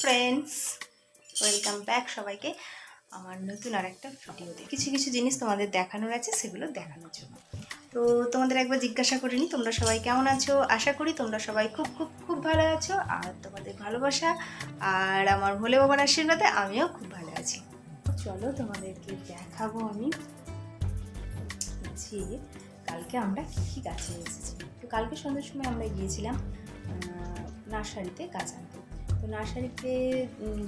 Friends welcome back সবাইকে। আমার নতুন আর একটা ভিডিওতে কিছু কিছু জিনিস তোমাদের দেখানোর আছে, সেগুলো দেখানোর জন্য। তো তোমাদের একবার জিজ্ঞাসা করে নিই তোমরা সবাই কেমন আছো? আশা করি তোমরা সবাই খুব খুব খুব ভালো আছো, আর তোমাদের ভালোবাসা আর আমার ভোলে বাবার আশীর্বাদে আমিও খুব ভালো আছি। চলো তোমাদেরকে দেখাবো আমি। যে কালকে আমরা কী কী গাছে এসেছি। তো কালকে সন্ধ্যের সময় আমরা গিয়েছিলাম নার্সারিতে গাছ আনতে। নার্সারিতে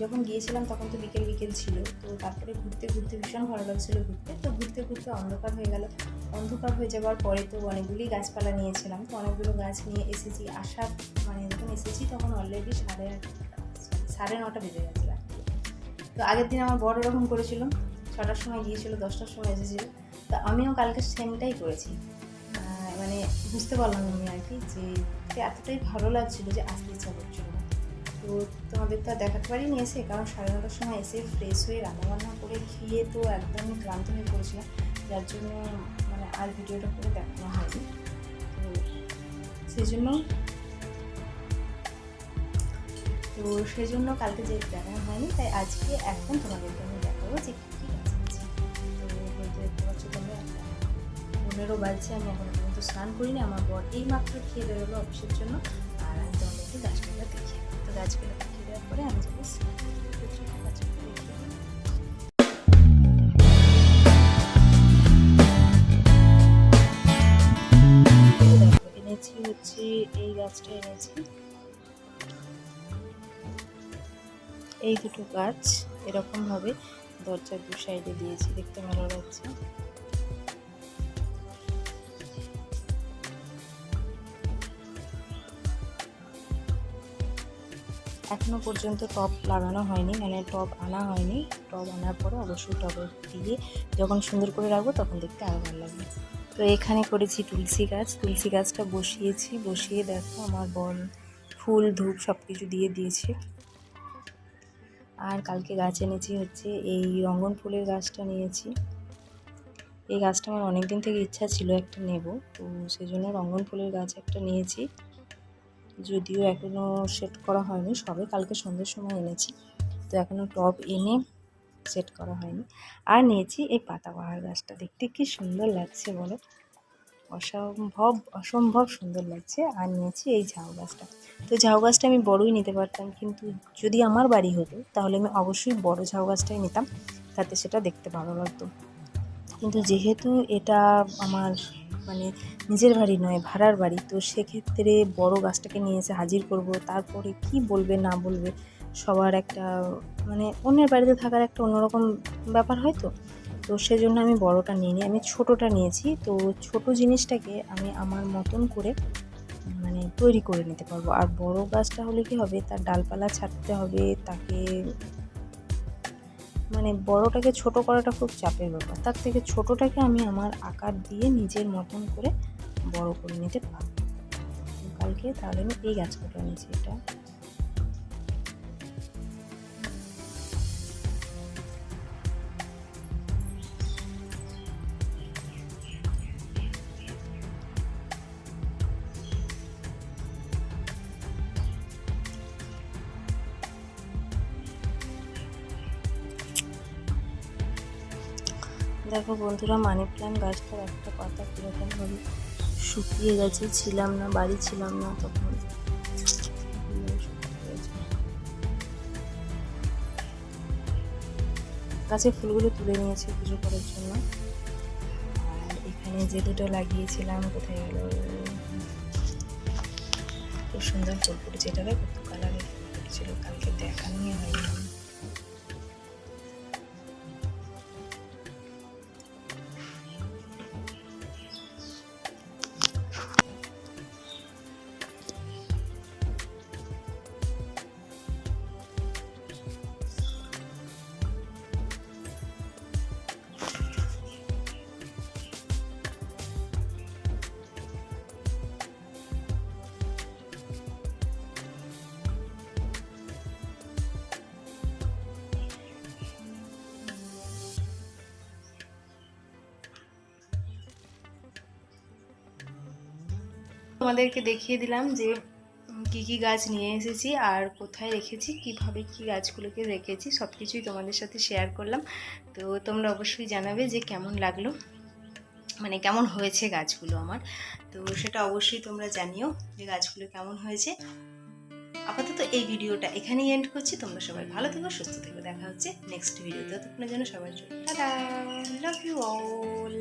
যখন গিয়েছিলাম তখন তো বিকেল বিকেল ছিল। তো তারপরে ঘুরতে ঘুরতে ভীষণ ভালো লাগছিল ঘুরতে। তো ঘুরতে ঘুরতে অন্ধকার হয়ে গেল। অন্ধকার হয়ে যাওয়ার পরে তো অনেকগুলি গাছপালা নিয়েছিলাম। তো অনেকগুলো গাছ নিয়ে এসেছি। আসার মানে যখন এসেছি তখন অলরেডি সাড়ে আট, সাড়ে নটা বেজে গেছে তো আগের দিন আমার বড় রকম করেছিল। ছটার সময় গিয়েছিল, দশটার সময় এসেছিল। তো আমিও কালকে সেমটাই করেছি। মানে বুঝতে পারলাম আমি আর কি যে এতটাই ভালো লাগছিল যে আসতে ইচ্ছা করছিল। তো তোমাদের তো আর দেখাতে পারিনি এসে, কারণ সাড়ে নটার সময় এসে ফ্রেশ হয়ে রান্নাবান্না করে খেয়ে তো একদমই ক্লান্ত হয়ে পড়েছিলাম। যার জন্য মানে আর ভিডিওটা করে দেখানো হয়নি। তো সেই জন্য তো সেই জন্য কালকে যে দেখানো হয়নি, তাই আজকে এখন তোমাদেরকে আমি দেখাবো যে কী কী আছে। তো দেখতে পনেরো বাজছে, আমি এখন পর্যন্ত স্নান করিনি, আমার বর এই মাত্র খেয়ে বেরোলো অফিসের জন্য, আর আমি তোমাদেরকে গাছগুলো দেখি গাছগুলো দেখিয়ে দেওয়ার পরে আমি যাব। এনেছি হচ্ছে, এই গাছটা এনেছি এই দুটো গাছ এরকম ভাবে দরজার দু সাইডে দিয়েছি, দেখতে ভালো লাগছে এখনও পর্যন্ত টব লাগানো হয়নি মানে টব আনা হয়নি। টব আনার পরে অবশ্যই টবে দিয়ে যখন সুন্দর করে রাখব তখন দেখতে আরও ভালো লাগবে। তো এখানে করেছি তুলসী গাছ। তুলসী গাছটা বসিয়েছি, বসিয়ে দেখো আমার বল ফুল, ধূপ সব কিছু দিয়ে দিয়েছে। আর কালকে গাছ এনেছি হচ্ছে এই রঙ্গন ফুলের গাছটা নিয়েছি। এই গাছটা আমার অনেক দিন থেকে ইচ্ছা ছিল একটা নেব, তো সেই জন্য রঙ্গন ফুলের গাছ একটা নিয়েছি। যদিও এখনও সেট করা হয়নি, সবে কালকে সন্ধ্যের সময় এনেছি। তো এখনও টব এনে সেট করা হয়নি। আর নিয়েছি এই পাতাবাহার গাছটা। দেখতে কি সুন্দর লাগছে বলো? অসম্ভব অসম্ভব সুন্দর লাগছে। আর নিয়েছি এই ঝাউ গাছটা। তো ঝাউ গাছটা আমি বড়ই নিতে পারতাম, কিন্তু যদি আমার বাড়ি হতো, তাহলে আমি অবশ্যই বড় ঝাউ গাছটাই নিতাম। তাতে সেটা দেখতে ভালো লাগতো। কিন্তু যেহেতু এটা আমার মানে নিজের বাড়ি নয়, ভাড়ার বাড়ি, তো সেক্ষেত্রে বড় গাছটাকে নিয়ে এসে হাজির করব, তারপরে কি বলবে, না বলবে, সবার একটা মানে অন্যের বাড়িতে থাকার একটা অন্যরকম ব্যাপার হয় তো? তো সেজন্য আমি বড়টা নিয়ে নিই আমি ছোটোটা নিয়েছি, তো ছোট জিনিসটাকে আমি আমার মতন করে মানে তৈরি করে নিতে পারব। আর বড় গাছটা হলে কি হবে, তার ডালপালা ছাড়তে হবে, তাকে মানে বড়টাকে ছোট করাটা খুব চাপের ব্যাপার। তার থেকে ছোটটাকে আমি আমার আকার দিয়ে নিজের মতন করে বড় করে নিতে পারব। কালকে তাহলে আমি এই গাছ কটা নিয়েছি এটা। দেখো বন্ধুরা, মানি প্ল্যান্ট গাছটার একটা পাতা কীরকম ভাবে শুকিয়ে গেছে, ছিলাম না, বাড়ি ছিলাম না তখন। গেছে। ফুলগুলো তুলে নিয়েছি পুজো করার জন্য। আর এখানে যে দুটো লাগিয়েছিলাম, কোথায় গেল? খুব সুন্দর ফুল ফুটেছে এটাকে কত কালারের ফুল ফুটেছিল, কালকে দেখানোই হয়নি। তোমাদেরকে দেখিয়ে দিলাম যে কী কী গাছ নিয়ে এসেছি আর কোথায় রেখেছি, কীভাবে কি গাছগুলোকে রেখেছি সব কিছুই তোমাদের সাথে শেয়ার করলাম। তো তোমরা অবশ্যই জানাবে যে কেমন লাগল মানে কেমন হয়েছে গাছগুলো আমার। তো সেটা অবশ্যই তোমরা জানিও যে গাছগুলো কেমন হয়েছে। আপাতত এই ভিডিওটা এখানেই এন্ড করছি। তোমরা সবাই ভালো থেকো, সুস্থ থেকো। দেখা হচ্ছে নেক্সট ভিডিও ততক্ষণের জন্য সবার জন্য লাভ ইউ অল